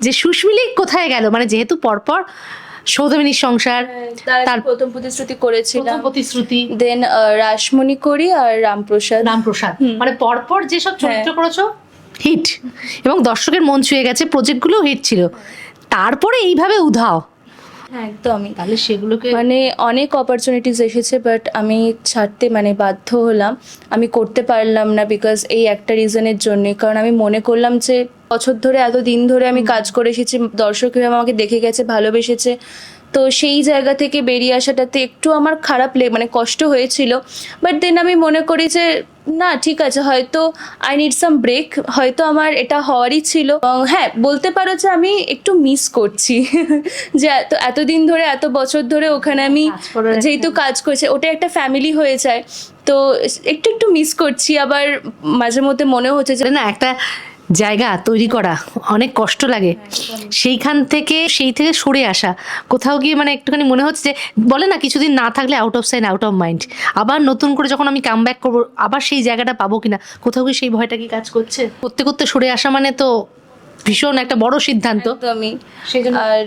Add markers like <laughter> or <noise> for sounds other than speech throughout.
যে সুস্মিলি কোথায় গেল? মানে যেহেতু পরপর সৌদামিনীর সংসার তার তার প্রথম প্রতিশ্রুতি করেছিলাম। প্রতিশ্রুতি। দেন রাসমণি করি আর রামপ্রসাদ। রামপ্রসাদ। মানে পরপর যেসব চরিত্র করেছ হিট। এবং দর্শকের মন ছুঁয়ে গেছে প্রজেক্টগুলো হিট ছিল। তারপরে এইভাবে উধাও। হ্যাঁ একদমই। তাহলে সেগুলোকে মানে অনেক অপরচুনিটিস এসেছে বাট আমি ছাড়তে মানে বাধ্য হলাম। আমি করতে পারলাম না বিকজ এই একটা রিজনের জন্যে। কারণ আমি মনে করলাম যে বছর ধরে এত দিন ধরে আমি কাজ করে এসেছি দর্শক হিসেবে আমাকে দেখে গেছে ভালোবেসেছে। তো সেই জায়গা থেকে বেরিয়ে আসাটাতে একটু আমার খারাপ লে মানে কষ্ট হয়েছিল। বাট দেন আমি মনে করি যে না ঠিক আছে হয়তো আই নিড সাম ব্রেক হয়তো আমার এটা হওয়ারই ছিল। হ্যাঁ বলতে পারো যে আমি একটু মিস করছি। <laughs> যে এত এতদিন ধরে এত বছর ধরে ওখানে আমি যেহেতু কাজ করছে ওটা একটা ফ্যামিলি হয়ে যায়। তো একটু একটু মিস করছি আবার মাঝে মধ্যে মনে হচ্ছে যে না একটা জায়গা তৈরি করা অনেক কষ্ট লাগে। সেইখান থেকে সেই থেকে সরে আসা। কোথাও গিয়ে মানে একটুখানি মনে হচ্ছে যে বলে না কিছুদিন না থাকলে out of sign out of mind আবার নতুন করে যখন আমি কাম ব্যাক করব আবার সেই জায়গাটা পাবো কিনা কোথাও গিয়ে সেই ভয়টা কি কাজ করছে? করতে করতে সরে আসা মানে তো ভীষণ একটা বড় সিদ্ধান্ত। আমি সেই জন্য আর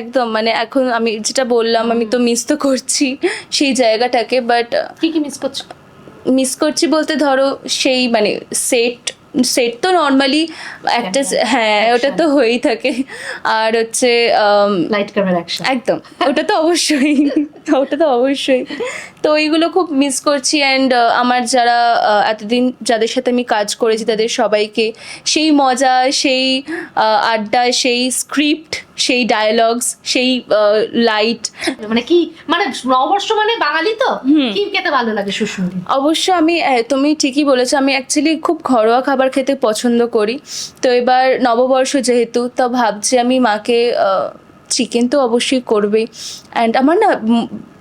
একদম মানে এখন আমি যেটা বললাম আমি তো মিস তো করছি সেই জায়গাটাকে বাট কি কি মিস করছ? মিস করছি বলতে ধরো সেই মানে সেট সেট তো নর্মালি একটা হ্যাঁ ওটা তো হয়েই থাকে। আর হচ্ছে লাইট ক্যামেরা অ্যাকশন একদম। ওটা তো অবশ্যই। <laughs> ওটা তো অবশ্যই। তো ওইগুলো খুব মিস করছি অ্যান্ড আমার যারা এতদিন যাদের সাথে আমি কাজ করেছি তাদের সবাইকে সেই মজা সেই আড্ডা সেই স্ক্রিপ্ট সেই ডায়ালগস সেই লাইট মানে কি মানে নববর্ষ মানে বাঙালি তো? কি খেতে ভালো লাগে সুস্মিতি? অবশ্য আমি তুমি ঠিকই বলেছ আমি অ্যাকচুয়ালি খুব ঘরোয়া খাবার খেতে পছন্দ করি। তো এবার নববর্ষ যেহেতু তো ভাবছি আমি মাকে চিকেন তো অবশ্যই করবেই। অ্যান্ড আমার না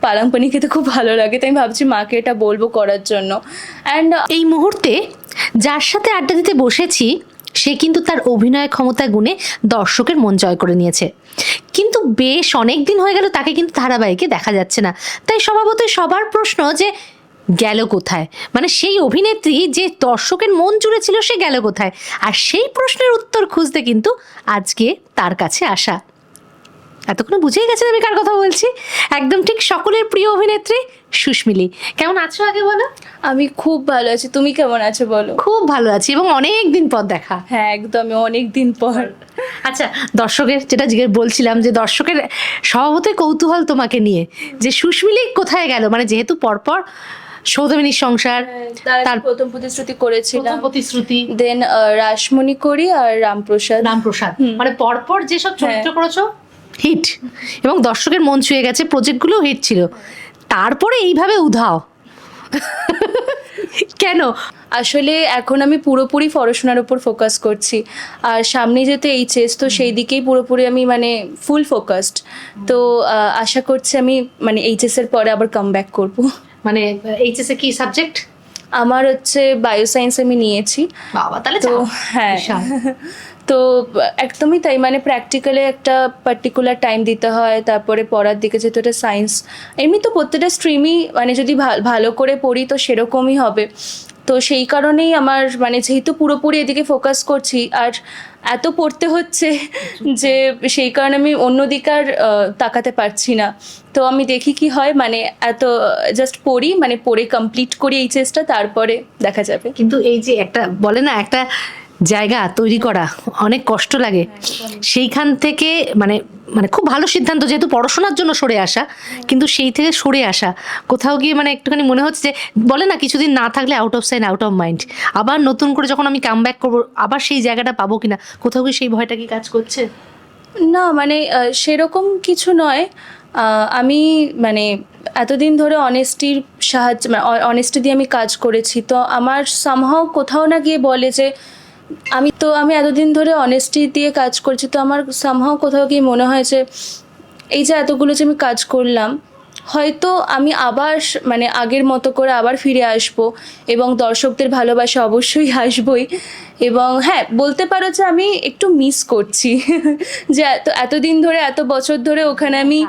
পালং পানি খেতে খুব ভালো লাগে তাই আমি ভাবছি মাকে এটা বলব করার জন্য। অ্যান্ড এই মুহূর্তে যার সাথে আড্ডা দিতে বসেছি সে কিন্তু তার অভিনয় ক্ষমতা গুণে দর্শকের মন জয় করে নিয়েছে। কিন্তু বেশ অনেক দিন হয়ে গেল তাকে কিন্তু ধারাবাহিকে দেখা যাচ্ছে না। তাই স্বভাবতই সবার প্রশ্ন যে, গেল কোথায়? মানে সেই অভিনেত্রী যে দর্শকের মন জুড়ে ছিল সে গেল কোথায়? আর সেই প্রশ্নের উত্তর খুঁজতে কিন্তু আজকে তার কাছে আসা। এতক্ষণ বুঝেই গেছেন আমি কার কথা বলছি। একদম ঠিক সকলের প্রিয় অভিনেত্রী সুস্মিলি। কেমন আছো আগে বলো? আমি খুব ভালো আছি। তুমি কেমন আছো বলো? খুব ভালো আছি এবং অনেক দিন পর দেখা। হ্যাঁ একদমই অনেক দিন পর। আচ্ছা দর্শকের যেটা জিজ্ঞেস বলছিলাম যে দর্শকের স্বভাবতই কৌতূহল তোমাকে নিয়ে যে সুস্মিলি কোথায় গেল? মানে যেহেতু পরপর সৌদামিনীর সংসার তার তার প্রথম প্রতিশ্রুতি করেছিলাম। প্রতিশ্রুতি। দেন রাসমণি করি আর রামপ্রসাদ। রামপ্রসাদ। মানে পরপর যেসব চরিত্র হ্যাঁ। করেছ হিট। এবং দর্শকের মন ছুঁয়ে গেছে প্রজেক্টগুলো হিট ছিল। তারপরে এইভাবে উধাও। কেন? আসলে এখন আমি পুরোপুরি পড়াশোনার উপর ফোকাস করছি। আর সামনে যেতে এইচএস তো সেই দিকেই পুরোপুরি আমি মানে ফুল ফোকাসড তো আশা করছি আমি মানে এইচএস এর পরে আবার কাম ব্যাক করব। মানে এইচএস এ কি সাবজেক্ট আমার হচ্ছে বায়োসায়েন্স আমি নিয়েছি। বাবা তাহলে তো হ্যাঁ। তো একদমই তাই। মানে প্র্যাকটিক্যালে একটা পার্টিকুলার টাইম দিতে হয় তারপরে পড়ার দিকে যেহেতু এটা সায়েন্স এমনি তো প্রত্যেকটা স্ট্রিমই মানে যদি ভালো করে পড়ি তো সেরকমই হবে। তো সেই কারণেই আমার মানে যেহেতু পুরোপুরি এদিকে ফোকাস করছি আর এত পড়তে হচ্ছে <laughs> যে সেই কারণে আমি অন্যদিকে আর তাকাতে পারছি না। তো আমি দেখি কি হয় মানে এত জাস্ট পড়ি মানে পড়ে কমপ্লিট করি এই চেষ্টা তারপরে দেখা যাবে। কিন্তু এই যে একটা বলে না একটা জায়গা তৈরি করা অনেক কষ্ট লাগে। সেইখান থেকে মানে মানে খুব ভালো সিদ্ধান্ত যেহেতু পড়াশোনার জন্য সরে আসা, কিন্তু সেই থেকে সরে আসা। কোথাও গিয়ে মানে একটুখানি মনে হচ্ছে যে, বলে না কিছুদিন না থাকলে out of sign out of mind আবার নতুন করে যখন আমি কাম ব্যাক করব, আবার সেই জায়গাটা পাবো কিনা, কোথাও গিয়ে সেই ভয়টা কি কাজ করছে? না মানে সেরকম কিছু নয়। আমি মানে এতদিন ধরে অনেস্টির সাহায্য মানে অনেস্টি দিয়ে আমি কাজ করেছি। তো আমার সামহাও কোথাও না গিয়ে বলে যে আমি তো, আমি এতদিন ধরে অনেস্টি দিয়ে কাজ করছি, তো আমার সামহাও কোথাও গিয়ে মনে হয়েছে এই যে এতগুলো যে আমি কাজ করলাম হয়তো আমি আবার মানে আগের মতো করে আবার ফিরে আসব এবং দর্শকদের ভালোবাসা অবশ্যই <laughs> আসবই। এবং হ্যাঁ বলতে পারো যে আমি একটু মিস করছি। <laughs> যে এত এতদিন ধরে এত বছর ধরে ওখানে আমি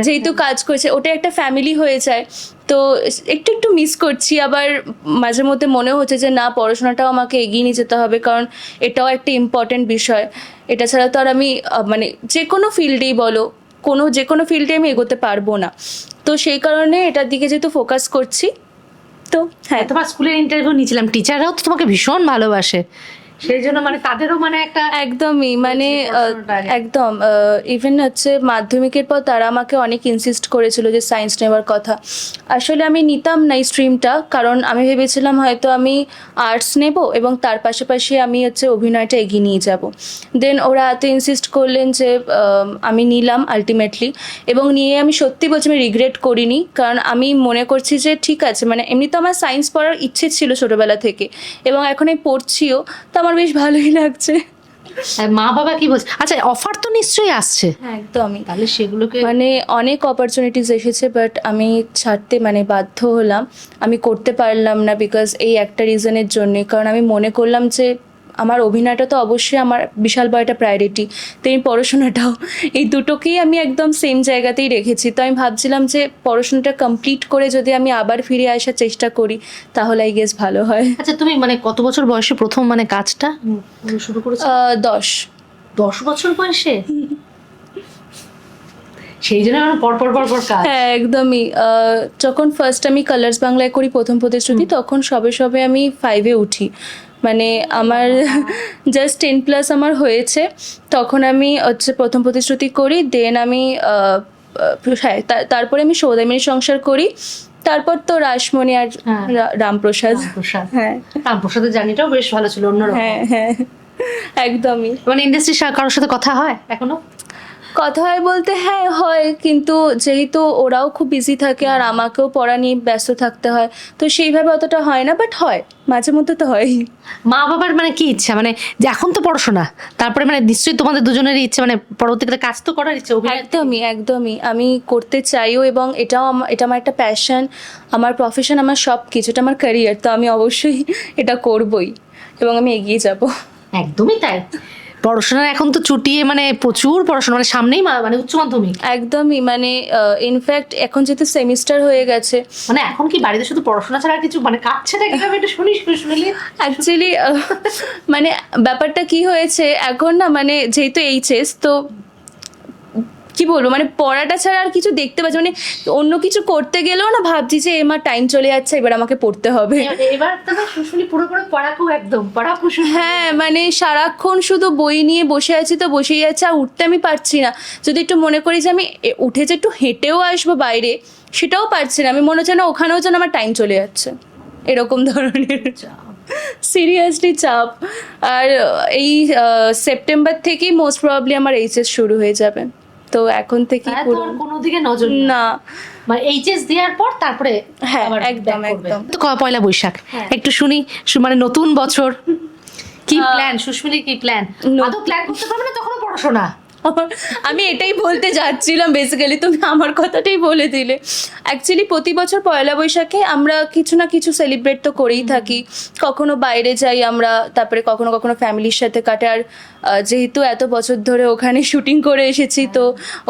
যেহেতু কাজ করছি ওটা একটা ফ্যামিলি হয়ে যায়। তো একটু একটু মিস করছি। আবার মাঝে মধ্যে মনে হচ্ছে যে না পড়াশোনাটাও আমাকে এগিয়ে নিয়ে যেতে হবে কারণ এটাও একটা ইম্পর্টেন্ট বিষয়। এটা ছাড়া তো আর আমি মানে যে কোনো ফিল্ডেই বলো কোনো যে কোনো ফিল্ডে আমি এগোতে পারব না। তো সেই কারণে এটার দিকে যেহেতু ফোকাস করছি, তো হ্যাঁ। তোমার স্কুলের ইন্টারভিউ নিয়েছিলাম। টিচাররাও তো তোমাকে ভীষণ ভালোবাসে। সেই জন্য মানে তাদেরও মানে একটা একদমই মানে। একদম ইভেন হচ্ছে মাধ্যমিকের পর তারা আমাকে অনেক ইনসিস্ট করেছিল যে সায়েন্স নেওয়ার কথা আসলে আমি নিতাম না এই স্ট্রিমটা কারণ আমি ভেবেছিলাম হয়তো আমি আর্টস নেব এবং তার পাশাপাশি আমি হচ্ছে অভিনয়টা এগিয়ে নিয়ে যাব দেন ওরা এত ইনসিস্ট করলেন যে আমি নিলাম আলটিমেটলি এবং নিয়ে আমি সত্যি বলছি আমি রিগ্রেট করিনি কারণ আমি মনে করছি যে ঠিক আছে মানে এমনি তো আমার সায়েন্স পড়ার ইচ্ছে ছিল ছোটবেলা থেকে এবং এখন আমি পড়ছিও তো আমার বেশ ভালোই লাগছে। আর মা বাবা কি বলছে? আচ্ছা অফার তো নিশ্চয়ই আসছে। হ্যাঁ একদমই। তাহলে সেগুলোকে মানে অনেক অপরচুনিটিস এসেছে বাট আমি ছাড়তে মানে বাধ্য হলাম। আমি করতে পারলাম না বিকজ এই একটা রিজনের জন্যে। কারণ আমি মনে করলাম যে আমার অভিনয়টা তো অবশ্যই আমার বিশাল বড় একটা প্রায়োরিটি তেমনি পড়াশোনাটাও এই দুটোকেই আমি একদম সেম জায়গাতেই রেখেছি। তো আমি ভাবছিলাম যে পড়াশোনাটা কমপ্লিট করে যদি আমি আবার ফিরে আসার চেষ্টা করি তাহলে আই গেস ভালো হয়। আচ্ছা তুমি মানে কত বছর বয়সে প্রথম মানে কাজটা? শুরু করেছ? দশ। দশ বছর বয়সে? সেই জন্য আমার পর পর পর পর কাজ। হ্যাঁ একদমই। যখন ফার্স্ট আমি কালার্স বাংলায় করি প্রথম প্রতিশ্রুতি তখন সবে সবে আমি ফাইভে উঠি। মানে আমার জাস্ট টেন প্লাস আমার হয়েছে তখন আমি হচ্ছে প্রথম প্রতিশ্রুতি করি দেন আমি হ্যাঁ তারপরে আমি সৌদামিনী সংসার করি তারপর তো রাসমণি আর হ্যাঁ। রামপ্রসাদ। রামপ্রসাদ। হ্যাঁ। রামপ্রসাদের জার্নিটাও বেশ ভালো ছিল অন্যরকম। হ্যাঁ হ্যাঁ একদমই। মানে ইন্ডাস্ট্রির কারোর সাথে কথা হয় এখনও? কথা হয় বলতে হ্যাঁ হয় কিন্তু যেহেতু ওরাও খুব বিজি থাকে আর আমাকেও পড়া নিয়ে ব্যস্ত থাকতে হয় তো সেইভাবে অতটা হয় না বাট হয় মাঝে মধ্যে তো হয়। মা বাবার মানে কি ইচ্ছা? মানে যে এখন তো পড়াশোনা তারপরে মানে নিশ্চয়ই তোমাদের দুজনেরই ইচ্ছে মানে পরবর্তীকালে কাজ তো করার ইচ্ছে একদমই একদমই। আমি করতে চাইও এবং এটাও আমা- এটা আমার একটা প্যাশন আমার প্রফেশন আমার সব কিছু এটা আমার ক্যারিয়ার তো আমি অবশ্যই এটা করবই এবং আমি এগিয়ে যাব। একদমই তাই। পড়াশোনা এখন তো চুটিয়ে মানে প্রচুর পড়াশোনা মানে সামনেই মানে উচ্চ মাধ্যমিক। একদমই মানে ইনফ্যাক্ট এখন যেহেতু সেমিস্টার হয়ে গেছে। মানে এখন কি বাড়িতে শুধু পড়াশোনা ছাড়া কিছু মানে কাটছে না কীভাবে? একটু শুনি শুনলি অ্যাকচুয়ালি মানে ব্যাপারটা কি হয়েছে এখন না মানে যেহেতু এইচএস তো কি বলব? মানে পড়াটা ছাড়া আর কিছু দেখতে পাচ্ছি মানে অন্য কিছু করতে গেলেও না ভাবছি যে এবার টাইম চলে যাচ্ছে এবার আমাকে পড়তে হবে। এবার তো পুরো পুরো পড়াকু একদম পড়াকু হ্যাঁ মানে সারাক্ষণ শুধু বই নিয়ে বসে আছি তো বসেই যাচ্ছে আর উঠতে আমি পারছি না। যদি একটু মনে করি যে আমি এ- উঠে যে একটু হেঁটেও আসব বাইরে সেটাও পারছি না। আমি মনে হচ্ছে না ওখানেও যেন আমার টাইম চলে যাচ্ছে। এরকম ধরনের সিরিয়াসলি চাপ। আর এই সেপ্টেম্বর থেকেই মোস্ট প্রবাবলি আমার এইচএস শুরু হয়ে যাবে। তো এখন থেকে কোনো দিকে নজর না। মানে এইচএস দেওয়ার পর তারপরে হ্যাঁ, একদম, একদম। তো পয়লা বৈশাখ। হ্যাঁ। একটু শুনি মানে নতুন বছর। কি প্ল্যান সুস্মিতা কি প্ল্যান আদৌ প্ল্যান করতে পারবে না তখনও পড়াশোনা? আমি এটাই বলতে যাচ্ছিলাম বেসিক্যালি তুমি আমার কথাটাই বলে দিলে। অ্যাকচুয়ালি প্রতি বছর পয়লা বৈশাখে আমরা কিছু না কিছু সেলিব্রেট তো করেই থাকি। কখনো বাইরে যাই আমরা তারপরে কখনো কখনো ফ্যামিলির সাথে কাটে। আর যেহেতু এত বছর ধরে ওখানে শুটিং করে এসেছি তো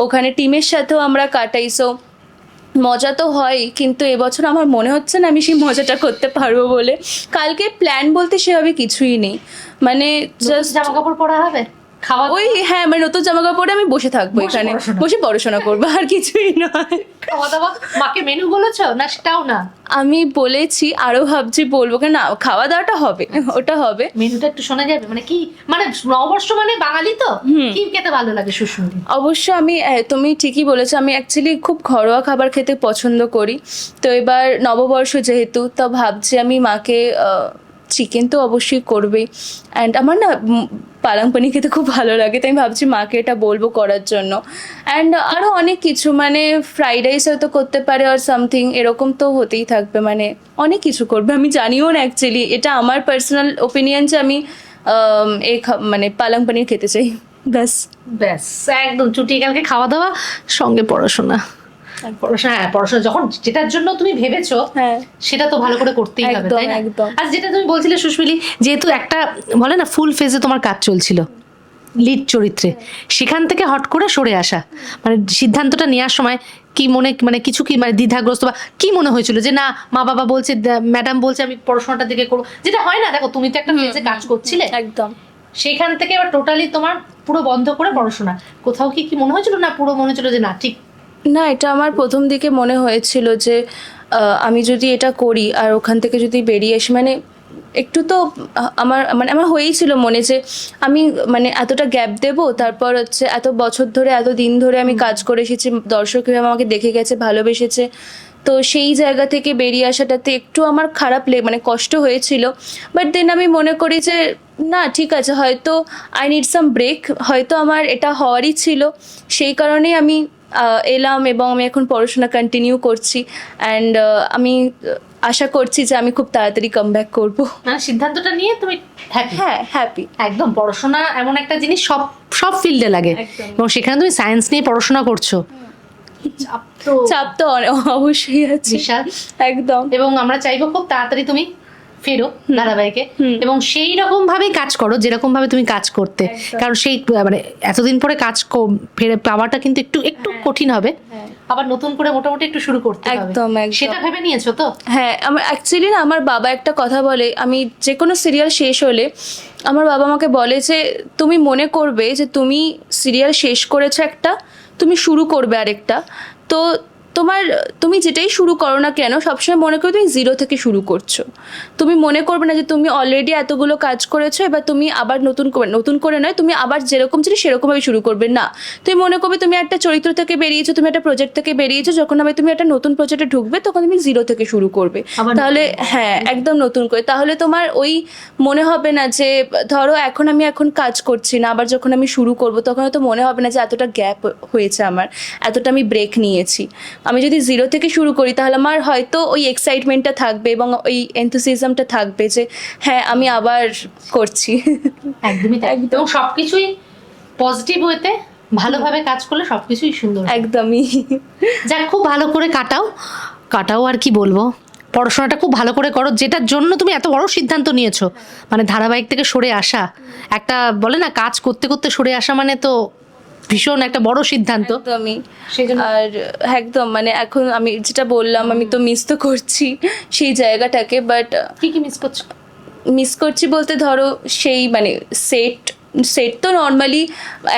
ওখানে টিমের সাথেও আমরা কাটাই। সো মজা তো হয় কিন্তু এবছর আমার মনে হচ্ছে না আমি সেই মজাটা করতে পারব বলে। কালকে প্ল্যান বলতে সেভাবে কিছুই নেই। মানে জাস্ট জামা কাপড় পরা হবে? খাওয়া ওই হ্যাঁ মানে নতুন জামা কাপড় পরে আমি বসে থাকব এখানে। বসে পড়াশোনা করব আর কিছুই নয়। খাওয়া দাওয়া মাকে মেনু বলেছ? না সেটাও না? আমি বলেছি আরও ভাবছি বলব কেন না খাওয়া দাওয়াটা হবে ওটা হবে। মেনুটা একটু শোনা যাবে? মানে কি মানে নববর্ষ মানে বাঙালি তো? কি খেতে ভালো লাগে সুস্মিলি অবশ্য আমি তুমি ঠিকই বলেছ আমি অ্যাকচুয়ালি খুব ঘরোয়া খাবার খেতে পছন্দ করি। তো এবার নববর্ষ যেহেতু তো ভাবছি আমি মাকে চিকেন তো অবশ্যই করবেই। অ্যান্ড আমার না পালং পানি খেতে খুব ভালো লাগে, তাই আমি ভাবছি মাকে এটা বলব করার জন্য। অ্যান্ড আরও অনেক কিছু মানে ফ্রাইড রাইস হয়তো করতে পারে আর সামথিং এরকম তো হতেই থাকবে মানে অনেক কিছু করবে, আমি জানিও না অ্যাকচুয়ালি এটা আমার পার্সোনাল ওপিনিয়ন যে আমি খা- মানে পালং পানির খেতে চাই। ব্যাস। ব্যাস, একদম চুটি কালকে খাওয়া দাওয়া, সঙ্গে পড়াশোনা। পড়াশোনা হ্যাঁ পড়াশোনা যখন যেটার জন্য তুমি ভেবেছো হ্যাঁ। সেটা তো ভালো করে করতেই হবে তাই না? আর যেটা তুমি বলছিলে সুস্মিলি যেহেতু একটা বলে না ফুল ফেজে তোমার কাজ চলছিল লিড চরিত্রে সেখান থেকে হট করে সরে আসা মানে সিদ্ধান্তটা নেওয়ার সময় কি মনে মানে কিছু কি মানে দ্বিধাগ্রস্ত বা কি মনে হয়েছিল যে না মা বাবা বলছে ম্যাডাম বলছে আমি পড়াশোনাটা দিকে করব যেটা হয় না দেখো তুমি তো একটা ফেজে কাজ করছিলে। একদম। সেখান থেকে এবার টোটালি তোমার পুরো বন্ধ করে পড়াশোনা কোথাও কি কি মনে হয়েছিল না পুরো মনে হয়েছিল যে না ঠিক না এটা আমার প্রথম দিকে মনে হয়েছিল যে আমি যদি এটা করি আর ওখান থেকে যদি বেরিয়ে আসি মানে একটু তো আমার মানে আমার হয়েইছিল মনে যে আমি মানে এতটা গ্যাপ দেব তারপর হচ্ছে এত বছর ধরে এত দিন ধরে আমি কাজ করে এসেছি দর্শক আমাকে দেখে গেছে ভালোবেসেছে। তো সেই জায়গা থেকে বেরিয়ে আসাটাতে একটু আমার খারাপ লে মানে কষ্ট হয়েছিল। বাট দেন আমি মনে করি যে না ঠিক আছে হয়তো আই নিড সাম ব্রেক হয়তো আমার এটা হওয়ারই ছিল। সেই কারণেই আমি এলাম এবং আমি এখন পড়াশোনা কন্টিনিউ করছি অ্যান্ড আমি আশা করছি যে আমি খুব তাড়াতাড়ি কাম ব্যাক করব। মানে সিদ্ধান্তটা নিয়ে তুমি হ্যাঁ হ্যাপি একদম পড়াশোনা এমন একটা জিনিস সব সব ফিল্ডে লাগে। এবং সেখানে তুমি সায়েন্স নিয়ে পড়াশোনা করছ। চাপ তো চাপ তো অনে- অবশ্যই আছে। একদম। এবং আমরা চাইব খুব তাড়াতাড়ি তুমি ফেরো ধারাবাহিকে। এবং সেই রকম ভাবেই কাজ করো যেরকম ভাবে তুমি কাজ করতে। কারণ সেই মানে এতদিন পরে কাজ ফেরে পাওয়াটা কিন্তু একটু একটু কঠিন হবে। হ্যাঁ। আবার নতুন করে মোটামুটি একটু শুরু করতে হবে। একদম। সেটা ভেবে নিয়েছো তো? হ্যাঁ আমার অ্যাকচুয়ালি না আমার বাবা একটা কথা বলে আমি যে কোনো সিরিয়াল শেষ হলে আমার বাবা আমাকে বলে যে তুমি মনে করবে যে তুমি সিরিয়াল শেষ করেছ একটা তুমি শুরু করবে আরেকটা। তো তোমার তুমি যেটাই শুরু করো না কেন সবসময় মনে করো তুমি জিরো থেকে শুরু করছ। তুমি মনে করবে না যে তুমি অলরেডি এতগুলো কাজ করেছ এবার তুমি আবার নতুন করে নতুন করে নয় তুমি আবার যেরকম ছিল সেরকমভাবে শুরু করবে না। তুমি মনে করবে তুমি একটা চরিত্র থেকে বেরিয়েছো তুমি একটা প্রজেক্ট থেকে বেরিয়েছো যখন আমি তুমি একটা নতুন প্রজেক্টে ঢুকবে তখন তুমি জিরো থেকে শুরু করবে। তাহলে হ্যাঁ একদম নতুন করে। তাহলে তোমার ওই মনে হবে না যে ধরো এখন আমি এখন কাজ করছি না আবার যখন আমি শুরু করব তখন হয়তো মনে হবে না যে এতটা গ্যাপ হয়েছে আমার এতটা আমি ব্রেক নিয়েছি। আমি যদি জিরো থেকে শুরু করি তাহলে আমার হয়তো ওই এক্সাইটমেন্টটা থাকবে এবং ওই এনথুসিজমটা থাকবে যে হ্যাঁ আমি আবার করছি। একদমই। একদম। এবং সবকিছুই পজিটিভ হইতে ভালোভাবে কাজ করলে সবকিছুই সুন্দর একদমই। যাক খুব ভালো করে কাটাও। কাটাও আর কি বলব? পড়াশোনাটা খুব ভালো করে করো যেটার জন্য তুমি এত বড় সিদ্ধান্ত নিয়েছো। মানে ধারাবাহিক থেকে সরে আসা। একটা বলে না কাজ করতে করতে সরে আসা মানে তো ভীষণ একটা বড় সিদ্ধান্ত। আমি সেই জন্য আর একদম মানে এখন আমি যেটা বললাম আমি তো মিস তো করছি সেই জায়গাটাকে বাট কি কি মিস করছ? মিস করছি বলতে ধরো সেই মানে সেট সেট তো নর্মালি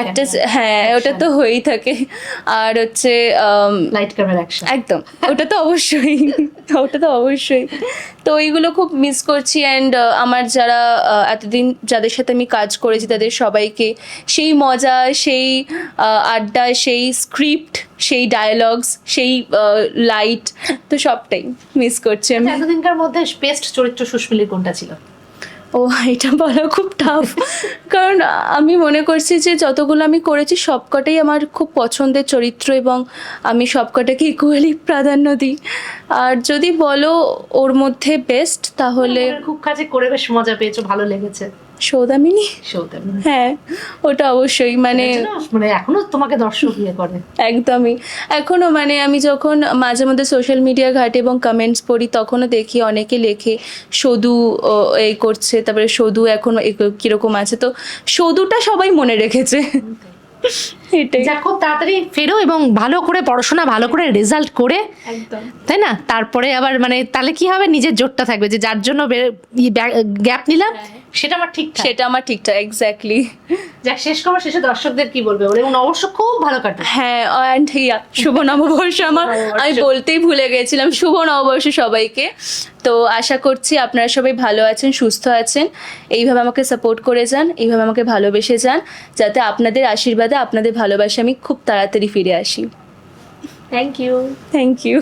একটা হ্যাঁ ওটা তো হয়েই থাকে। আর হচ্ছে লাইট ক্যামেরা একদম ওটা তো অবশ্যই ওটা তো অবশ্যই। তো ওইগুলো খুব মিস করছি অ্যান্ড আমার যারা এতদিন যাদের সাথে আমি কাজ করেছি তাদের সবাইকে সেই মজা সেই আড্ডা সেই স্ক্রিপ্ট সেই ডায়ালগস সেই লাইট তো সবটাই মিস করছি আমি। এতদিনকার মধ্যে বেস্ট চরিত্র সুস্মিলির কোনটা ছিল? ও, এটা বলা খুব টাফ কারণ আমি মনে করছি যে যতগুলো আমি করেছি, সবকটাই আমার খুব পছন্দের চরিত্র এবং আমি সবকটাকে ইকুয়ালি প্রাধান্য দিই। আর যদি বলো ওর মধ্যে বেস্ট তাহলে খুব কাজে করে বেশ মজা পেয়েছ, ভালো লেগেছে। সৌদামিনী? সৌদামিনী। হ্যাঁ ওটা অবশ্যই মানে মানে এখনও তোমাকে দর্শক ইয়ে করে। একদমই। এখনও মানে আমি যখন মাঝে মধ্যে সোশ্যাল মিডিয়া ঘাটে এবং কমেন্টস পড়ি তখনও দেখি অনেকে লেখে সদু এই করছে তারপরে সদু এখন কীরকম আছে তো সদুটা সবাই মনে রেখেছে। যা খুব তাড়াতাড়ি ফেরো এবং ভালো করে পড়াশোনা ভালো করে রেজাল্ট করে তাই না? তারপরে আবার মানে তাহলে কি হবে? নিজের জোরটা থাকবে যে যার জন্য গ্যাপ নিলাম সেটা আমার ঠিক সেটা আমার ঠিকঠাক এক্স্যাক্টলি যাক শেষ করব শেষে দর্শকদের কি বলবে এবং অবশ্য খুব ভালো কাটে হ্যাঁ অ্যান্ড ইয়া শুভ নববর্ষ আমার। আমি বলতেই ভুলে গেছিলাম শুভ নববর্ষ সবাইকে। তো আশা করছি আপনারা সবাই ভালো আছেন সুস্থ আছেন। এইভাবে আমাকে সাপোর্ট করে যান এইভাবে আমাকে ভালোবেসে যান যাতে আপনাদের আশীর্বাদে আপনাদের ভালোবাসা আমি খুব তাড়াতাড়ি ফিরে আসি। Thank you thank you